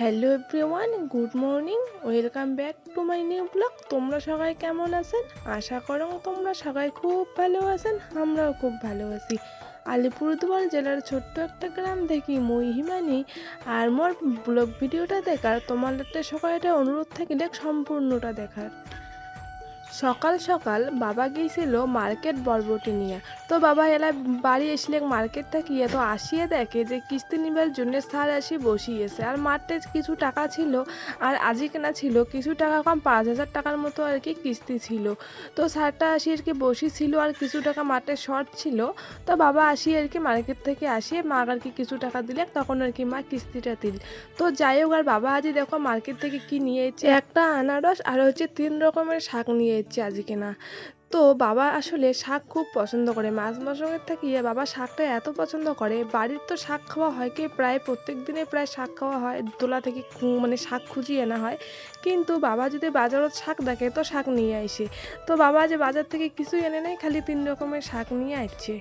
Hello everyone good morning welcome back to my new blog তোমরা সবাই কেমন আছেন? আশা করো তোমরা সবাই খুব ভালো আছেন, আমরাও খুব ভালো আছি। আলিপুরদুয়ার জেলার ছোট্ট একটা গ্রাম দেখি মহিমানি আর মোর ব্লগ ভিডিওটা দেখার তোমাদের সবাই এটা অনুরোধ থাকিলে সম্পূর্ণটা দেখার। সকাল সকাল বাবা গিয়েছিল মার্কেট বরবটি নিয়ে। তো বাবা এলা বাড়ি এসলে মার্কেট থাকিয়ে তো আসিয়ে দেখে যে কিস্তি নিবার জন্য স্যার আসি বসিয়েছে। আর মাঠে কিছু টাকা ছিল আর আজি কেনা ছিল, কিছু টাকা কম পাঁচ হাজার টাকার মতো আর কি কিস্তি ছিল। তো স্যারটা আসি আর কি বসিছিল আর কিছু টাকা মাঠে শর্ট ছিল। তো বাবা আসি আর কি মার্কেট থেকে আসিয়ে মা আর কি কিছু টাকা দিলে তখন আর কি মা কিস্তিটা দিল। তো যাই হোক, আর বাবা আজ দেখো মার্কেট থেকে কি নিয়ে এসেছে একটা আনারস আর হচ্ছে তিন রকমের শাক নিয়ে এসেছে আজকে না তো বাবা আসলে শাক খুব পছন্দ করে। মাছ মশনের থাকিয়ে বাবা শাকটা এত পছন্দ করে। বাড়ির তো শাক খাওয়া হয় কি? প্রায় প্রত্যেক দিনে প্রায় শাক খাওয়া হয়। দোলা থেকে মানে শাক খুঁজিয়ে আনা হয়। কিন্তু বাবা যদি বাজারত শাক দেখে তো শাক নিয়ে আসে। তো বাবা যে বাজার থেকে কিছুই এনে নেয় খালি তিন রকমের শাক নিয়ে আসছে।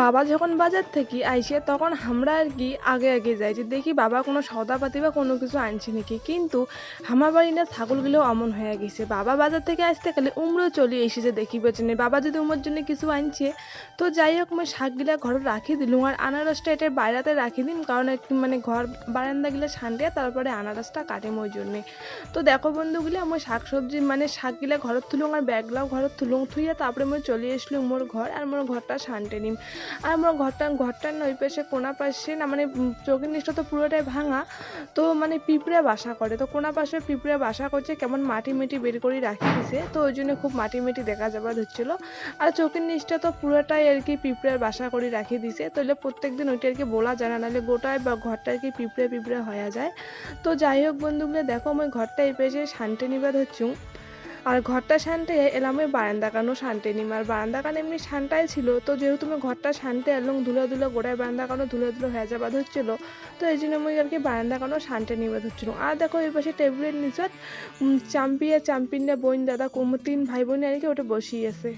বাবা যখন বাজার থেকে আইসে, তখন আমরা আর কি আগে আগে যাই যে দেখি বাবা কোনো সদাপাতি বা কোনো কিছু আনছে নাকি। কিন্তু আমার বাড়ি না ছাগলগুলো অমন হয়ে গেছে। বাবা বাজার থেকে আসতে গেলে উমড়ো চলে এসেছে দেখি পেছনে। বাবা যদি উমর জন্য কিছু আনছে, তো যাই হোক আমি শাকগুলা ঘরে রাখি দিলুম আর আনারসটা এটার বাইরাতে রাখি দিন কারণ একটু মানে ঘর বারান্দাগুলো ছান্ডিয়ে তারপরে আনারসটা কাটে ওই জন্যে। তো দেখো বন্ধুগুলো, মই শাক সবজি মানে শাকগুলা ঘরত তুলুং আর ব্যাগলাও ঘরত তুলুং থুইয়া তারপরে মই চলে আসলুম মোর ঘর আর মোর ঘরটা শান্তে নিম। আর আমার ঘরটা, ঘরটার না ওই পাশে কোনা পাশে না মানে চোখের নিচটা তো পুরোটাই ভাঙা, তো মানে পিঁপড়ে বাসা করে। তো কোনা পাশে পিঁপড়ে বাসা করছে, কেমন মাটি মিটি বের করে রাখি দিছে তো ওই জন্য খুব মাটি মিটি দেখা যাবার হচ্ছিল আর চোখের নিচটা তো পুরোটাই আর কি পিঁপড়ের বাসা করে রাখি দিছে, তাহলে প্রত্যেক দিন ওইটা আর কি বলা যায় না, নাহলে গোটায় বা ঘরটা আর কি পিঁপড়ে পিঁপড়ে হয়ে যায়। তো যাই হোক বন্ধুগুলো, দেখো আমি ঘরটা এই পেয়েছে শান্তি নিবাদ হচ্ছু আর ঘরটা শান্তে এলাম ওই বারান্দা কানো শান্তে নিম আর বারান্দা কান এমনি শান্তাই ছিল? তো যেহেতু আমি ঘরটা শান্তে এলাম ধুলো ধুলো গোড়ায় বারান্দা কানো ধুলো ধুলো হয়ে যাবা ধরছিল তো এই জন্য আমি আর কি বারান্দা কানো শান্তে নিমে ধরছিল আর দেখো এই পাশে টেবিলের নিচত চাম্পিয়া চাম্পি আর বোন দাদা কুমু তিন ভাই বোন আর কি ওটা বসিয়েছে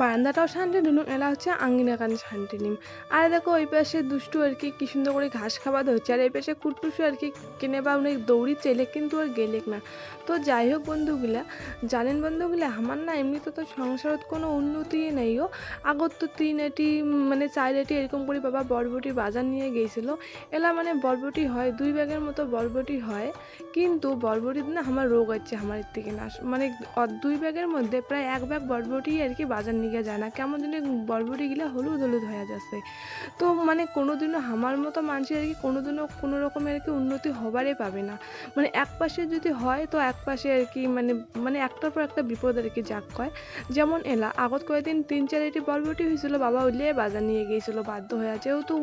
বারান্দাটাও শান্তি নিলাম এলা হচ্ছে আঙ্গিনা কান শান্তি নিম। আর দেখো ওই পাশে দুষ্টু আর কি কি সুন্দর করে ঘাস খাওয়া হচ্ছে। আর এই পাশে কুটটুসু আর কি কিনে বা অনেক দৌড়ি চেলে কিন্তু আর গেলেক না। তো যাই হোক বন্ধুগুলা, জানেন বন্ধুগুলা, আমার না এমনিতে তো সংসারত কোনো উন্নতি নেই ও আগত তো তিন এটি মানে চার এটি এরকম করে বাবা বরবটি বাজার নিয়ে গিয়েছিল এলা মানে বরবটি হয়, দুই ব্যাগের মতো বরবটি হয়। কিন্তু বরবটির না আমার রোগ হচ্ছে আমার থেকে না। মানে দুই ব্যাগের মধ্যে প্রায় এক ব্যাগ বরবটি আর কি বাজার নিয়ে যায় না কেমন জানি বরবটিগুলো হলুদ হলুদ হয়ে যাচ্ছে। তো মানে কোনোদিনও আমার মতো মানুষের আর কি কোনোদিনও কোনো রকমের আর কি উন্নতি হবারই পাবে না। মানে এক পাশে যদি হয় তো এক পাশে আর কি মানে মানে একটার পর একটা বিপদ আর কি যাক কয়। যেমন এলা, আগত কয়েকদিন তিন চার এটি বরবটি হয়েছিল বাবা উলিয়ে বাজার নিয়ে গিয়েছিল বাধ্য হয়ে যেহেতু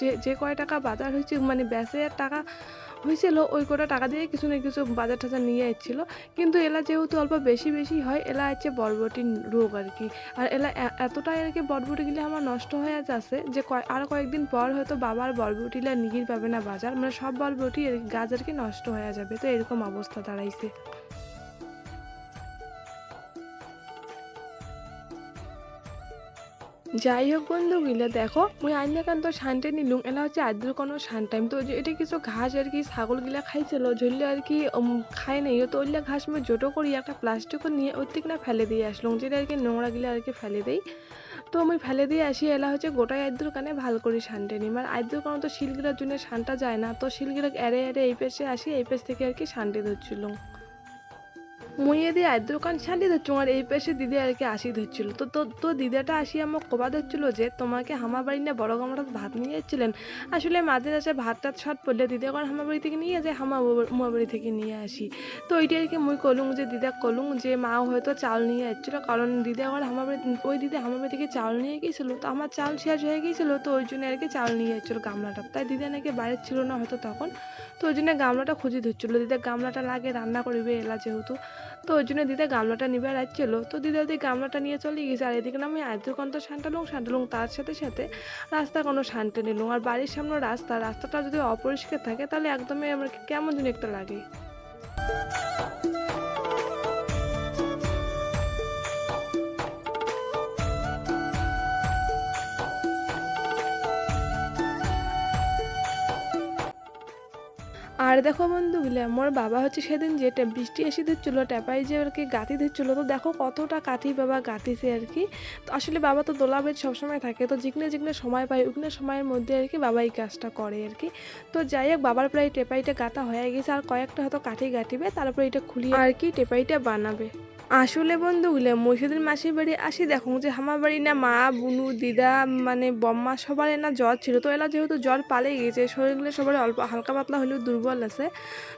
যে যে কয় টাকা বাজার হয়েছে মানে বেচে টাকা হয়েছিল, ওই কটা টাকা দিয়ে কিছু না কিছু বাজার টাজার নিয়ে এসেছিল। কিন্তু এলা যেহেতু অল্প বেশি বেশি হয়, এলা হচ্ছে বরবটি রোগ আর কি। আর এলা এতটাই আর কি বরবটিগুলি আমার নষ্ট হয়ে যাচ্ছে যে আর কয়েকদিন পর হয়তো বাবার বরবটিলা নিয়ে পাবে না বাজার। মানে সব বরবটি গাছ আর কি নষ্ট হয়ে যাবে। তো এরকম অবস্থা দাঁড়াইছে। যাই হোক বন্ধুগুলো দেখো। মুই আইনাকান্ত শান্তি নিলুম এলা হচ্ছে আদ্র কোনো শান্তাইম তো এটা কিছু ঘাস আর কি ছাগল ছাগলগুলা খাইছিল ঝরলে আর কি খায় নাই। তো ওইগুলা ঘাস আমি জোটো করি একটা প্লাস্টিকও নিয়ে থেকে না ফেলে দিয়ে আসলাম যেটা আর কি নোংরাগুলো আর কি ফেলে দেই। তো আমি ফেলে দিয়ে আসি, এলা হচ্ছে গোটাই আদ্র কানে ভালো করে শান্তি নিম। আর আদ্র কারণ তো শিলগিরার জন্য শান্তা যায় না। তো শিলগিরা এড়ে এড়ে এই পেশে আসি, এই পেশ থেকে আর কি শান্তি ধরছিলাম দিয়ে আদ্র কান শান্তি ধরছো আর এই পাশে দিদি আর কি আসি ধরছিল তো তো তো দিদাটা আসি আমাকে কবা ধরছিল যে তোমাকে হামা বাড়ি না বড় গামড়া ভাত নিয়ে যাচ্ছিলেন আসলে মাঝে মাঝে ভাত টাত শর্ট পড়লে দিদি এখন হামা বাড়ি থেকে নিয়ে যায়, হামা মুয়া বাড়ি থেকে নিয়ে আসি। তো ওইটা আর কি মুই কলুং যে দিদা কলুং যে মাও হয়তো চাল নিয়ে যাচ্ছিল কারণ দিদি এখন হামা বাড়ি ওই দিদি হামা বাড়ি থেকে চাল নিয়ে গিয়েছিল তো আমার চাল শেষ হয়ে গিয়েছিল তো ওই জন্য আর কি চাল নিয়ে যাচ্ছিল গামলাটা। তাই দিদা নাকি বাইরে ছিল না হয়তো তখন। তো ওই জন্য গামলাটা খুঁজে ধরছিল দিদা গামলাটা লাগে রান্না করবে এলা যেহেতু। তো ওই জন্য দিদা গামলাটা নিবে আসছিল। তো দিদা ওই গামলাটা নিয়ে চলে গেছে আর এদিকে আমি আদ্যকান্ত শান্তালুং শান্তালুং তার সাথে সাথে রাস্তা কোনো শান্তি নিলুম আর বাড়ির সামনে রাস্তা, রাস্তাটা যদি অপরিষ্কার থাকে তাহলে একদমই আমার কেমন যেন একটা লাগে। আর দেখো বন্ধুগুলো আমার বাবা হচ্ছে সেদিন যে টে- বৃষ্টি এসে দিচ্ছিল টেপাই যে আর কি গাঁতি দিচ্ছিল তো দেখো কতটা কাঠি বাবা গাঁথিছে আর কি। তো আসলে বাবা তো দোলা বেদ সবসময় থাকে, তো যেখানে যেখানে সময় পায় ওখানে সময়ের মধ্যে আর কি বাবা এই কাজটা করে আর কি। তো যাই হোক, বাবার প্রায় টেপাইটা গাঁথা হয়ে গেছে, আর কয়েকটা হয়তো কাঠি গাঁথিবে, তারপরে এটা খুলিয়ে আর কি টেপাইটা বানাবে। আসলে বন্ধুগুলো মহিষুদের মাসির বাড়ি আসি, দেখো যে আমার বাড়ি না, মা, বুনু, দিদা মানে বম্মা সবার না জ্বর ছিল। তো এলা যেহেতু জ্বর পালে গেছে শরীরগুলো সবার অল্প, হালকা পাতলা হলেও দুর্বল আছে।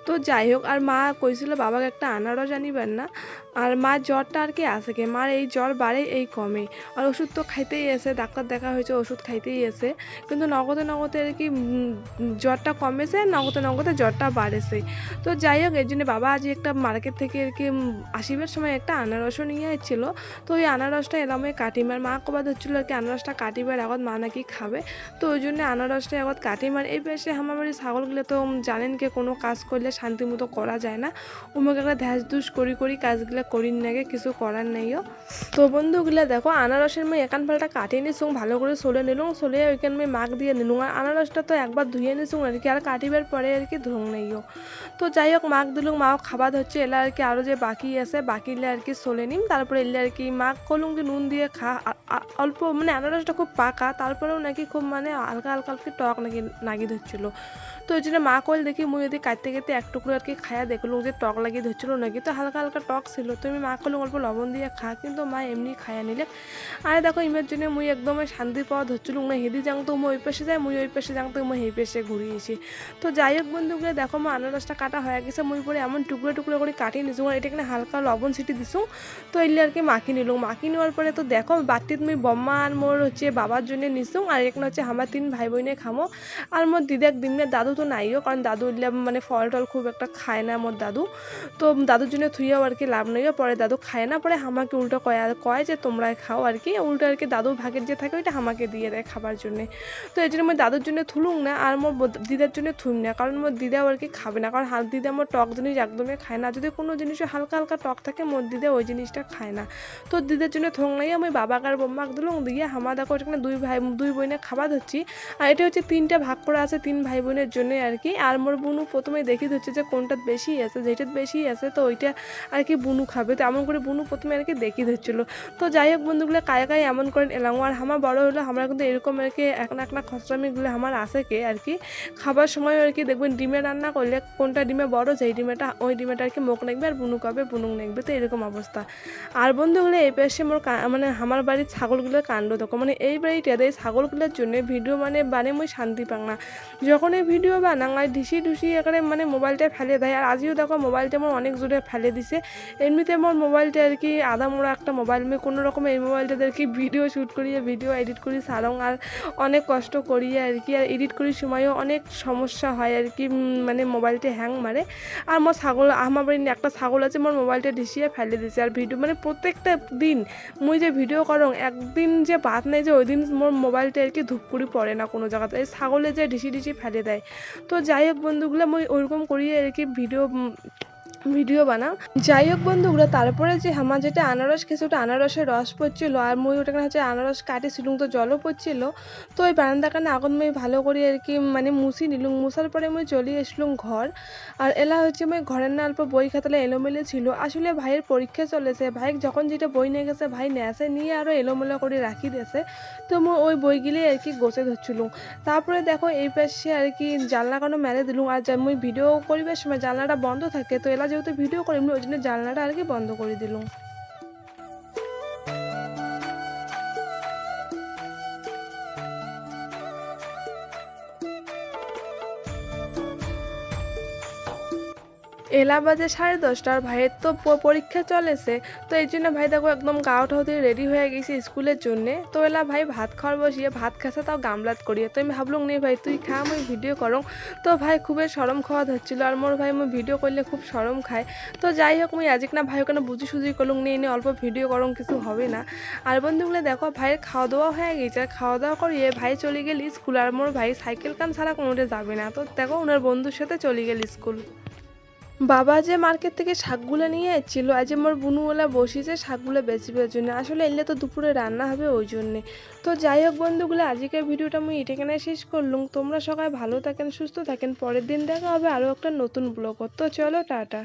তো যাই হোক, আর মা কইছিল বাবাকে একটা আনারও জানিবেন না। আর মার জ্বরটা আর কি আছে কি? মার এই জ্বর বাড়ে এই কমে আর ওষুধ তো খাইতেই আছে, ডাক্তার দেখা হয়েছে, ওষুধ খাইতেই আছে। কিন্তু নগদে নগদে আর কি জ্বরটা কমেছে, নগদে নগদে জ্বরটা বাড়েছে। তো যাই হোক, এর জন্য বাবা আজ একটা মার্কেট থেকে আর কি আসিবার সময় একটা আনারসও নিয়ে এসেছিল। তো ওই আনারসটা এলাম কাটিমার মা কবা ধরছিল আর কি, আনারসটা কাটিবার আগত মা নাকি খাবে। তো ওই জন্য আনারসটা আগত কাটিমার, এই পাশে আমার বাড়ির ছাগলগুলো তো জানেন কি কোনো কাজ করলে শান্তি মতো করা যায় না। উমুক একটা ধ্যাস ধুস করি করি কাজগুলো করিন নাগে কিছু করার নেইও তো বন্ধুগুলা দেখো, আনারসের মই একান ফালটা কাটিয়ে নিছুং ভালো করে সলে নিলুং সলে ওইখান মই মাখ দিয়ে নিলুং আর আনারসটা তো একবার ধুয়ে নিছুং আর কি, আর কাটিবার পরে আর কি ধুং নেইও তো যাই হোক, মাখ দিলুং মাও খাবার হচ্ছে এলা আর কি আরও যে বাকি আছে, বাকিলে আর কি সলে নিম, তারপরে এলে আর কি মাখ কলুম কি নুন দিয়ে খা অল্প মানে আনারসটা খুব পাকা, তারপরেও নাকি খুব মানে হালকা হালকা আর কি টক নাকি নাগি ধরছিল। তো ওই জন্য মা কল দেখি মুই যদি কাটতে কাটতে এক টুকরো আর কি খায়া দেখলুম যে টক লাগিয়ে ধরছিল নাকি? তো হালকা হালকা টক ছিল, তো আমি মা কইলুম অল্প লবণ দিয়ে খা, কিন্তু মা এমনি খায়া নিলে। আর দেখো, ইমের জন্য মুই একদম শান্তি পাওয়া ধরছিলুম না হেদি যাং তো মুই ওই পাশে যাই, মুই ওই পাশে যাং তো মুই এই পাশে ঘুরিয়েছি তো যাই হোক বন্ধুগুলো দেখো মা আনারসটা কাটা হয়ে গেছে, মুই পরে এমন টুকরো টুকরো করে কাটিয়ে আর এটা এখানে হালকা লবণ ছিটি দিছু। তো এলে আর কি মাখি নিলুম মাখি নেওয়ার পরে তো দেখো, বাটিত মুই বম্মা আর মোর হচ্ছে বাবার জন্য নিছু, আর এখানে হচ্ছে আমার তিন ভাই বোনে খামো। আর মোর দিদাক দিমনে দাদু তো নাইও কারণ দাদু এলে মানে ফল টল খুব একটা খায় না মোর দাদু। তো দাদুর জন্য থুইয়াও আর কি লাভ নইও পরে দাদু খায় না, পরে আমাকে উল্টো কয় কয় যে তোমরাই খাও আর কি। উল্টো আর কি দাদুর ভাগের যে থাকে, ওইটা আমাকে দিয়ে দেয় খাবার জন্যে। তো এই জন্য আমি দাদুর জন্য থুলুং না, আর মোর দিদার জন্য থুম না কারণ মোর দিদাও আর কি খাবে না কারণ দিদা মোর টক জিনিস একদমই খায় না। যদি কোনো জিনিসে হালকা হালকা টক থাকে মোর দিদা ওই জিনিসটা খায় না। তো দিদার জন্য থং নাই, আমি বাবাকে আর বোম্মাক দিলুম, দিয়ে হামা দেখো এখানে দুই ভাই, দুই বোনে খাবার ধরছি। আর এটা হচ্ছে তিনটা ভাগ করা আছে তিন ভাই বোনের জন্য আর কি। আর মোর বুনু প্রথমে দেখি ধরছে যে কোনটা বেশি আছে যেটাত বেশি আছে, তো ওইটা আর কি বুনু খাবে। তো এমন করে বুনু প্রথমে আর কি দেখি ধরছিল। তো যাই হোক বন্ধুগুলো, কায় কায় এমন করে এলাম। আর আমার বড় হলো আমরা কিন্তু এরকম আর কি এক না এক না খসরামিগুলো আমার আছে কে আর কি। খাবার সময় আর কি দেখবেন ডিমে রান্না করলে কোনটা ডিমে বড়, যেই ডিমেটা, ওই ডিমেটা আর কি মুখ নেকবে আর বুনু খাবে বুনু নেকবে, তো এরকম অবস্থা। আর বন্ধুগুলো এই পাশে মোর মানে আমার বাড়ির ছাগলগুলোর কাণ্ড দেখো। মানে এই বাড়িটাতে এই ছাগলগুলোর জন্য ভিডিও মানে বানে মুই শান্তি পাং না। যখন এই ভিডিও বানাং আর ঢিসি ঢুসি এখানে মানে মোবাইলটা ফেলে দেয়। আর আজও দেখো মোবাইলটা আমার অনেক জোরে ফেলে দিছে। এমনিতে আমার মোবাইলটা আর কি আধা মোড়া একটা মোবাইল আমি কোনো রকম এই মোবাইলটাতে আর কি ভিডিও শ্যুট করিয়ে, ভিডিও এডিট করি, সারং আর অনেক কষ্ট করিয়ে আর কি। আর এডিট করার সময়ও অনেক সমস্যা হয় আর কি মানে মোবাইলটা হ্যাং মারে। আর মোর ছাগল, আমার বাড়ি একটা ছাগল আছে, মোর মোবাইলটা ঢিসিয়ে ফেলে দিছে আর ভিডিও মানে প্রত্যেকটা দিন মুই যে ভিডিও করং, একদিন যে বাদ নেই যে ওই দিন মোর মোবাইলটা আর কি ধূপকুড়ি পড়ে না কোনো জায়গাতে। এই ছাগলে যে ডিসি ডিসি ফেলে দেয়। তো যাই হোক বন্ধুগুলো, মুই ওরকম করিয়ে আর কি ভিডিও ভিডিও বানাও। যাই হোক বন্ধুগুলো তারপরে যে আমার যেটা আনারস খেয়েছে, ওটা আনারসের রস পড়ছিল আর মুই ওটা হচ্ছে আনারস কাটিছিলুম তো জলও পড়ছিল। তো ওই বারান্দাখানে আগুন মুই ভালো করে আর কি মানে মুছি নিলুম। মুছার পরে মুই চলে এসলুম ঘর। আর এলা হচ্ছে মুই ঘরের না অল্প বই খাতালে এলোমেলো ছিল। আসলে ভাইয়ের পরীক্ষা চলেছে। ভাই যখন যেটা বই নিয়ে গেছে, ভাই নেছে নিয়ে আরও এলোমেলো করে রাখি দিয়েছে। তো মুই ওই বইগুলি আর কি গোছে ধরছিলুম। তারপরে দেখো এই পাশে আর কি জানলা কোনো মেলে দিলুম। আর মুই ভিডিও করিবার সময় জানলাটা বন্ধ থাকে। তো এলা যেহেতু ভিডিও করি ওই জন্য জানলাটা আর কি বন্ধ করে দিলুম। এলা বাজে সাড়ে দশটা আর ভাইয়ের তো পরীক্ষা চলেছে, তো এই জন্য ভাই দেখো একদম গাও ঠাও দিয়ে রেডি হয়ে গেছি স্কুলের জন্যে। তো এলা ভাই ভাত খাওয়ার বসিয়ে ভাত খাসে তাও গামলাত করিয়ে। তো আমি ভাবলুম, নে ভাই, তুই খা আমি ভিডিও করং। তো ভাই খুবই সরম খাওয়া ধরছিল, আর মোর ভাই মুই ভিডিও করলে খুব সরম খায়। তো যাই হোক, মুই আজকে না ভাই ওখানে বুঝি সুঝি করলুম নিয়ে এনে অল্প ভিডিও করং, কিছু হবে না। আর বন্ধুগুলো দেখো, ভাইয়ের খাওয়া দাওয়া হয়ে গেছে, আর খাওয়া দাওয়া করিয়ে ভাই চলে গেল স্কুল, আর মোর ভাই সাইকেল কান ছাড়া কোনোটা যাবে না। তো দেখো, ওনার বন্ধুর সাথে চলে গেল স্কুল। বাবা যে মার্কেট থেকে শাকগুলো নিয়ে এসেছিল আজ আমার বুনুওয়ালা বসিয়েছে শাকগুলো বেচিবার জন্য। আসলে এলে তো দুপুরে রান্না হবে ওই জন্যে। তো যাই হোক বন্ধুগুলো, আজকের ভিডিওটা আমি এটাখানে শেষ করলুম। তোমরা সবাই ভালো থাকেন, সুস্থ থাকেন। পরের দিন দেখা হবে আরও একটা নতুন ব্লগ। তো চলো, টাটা।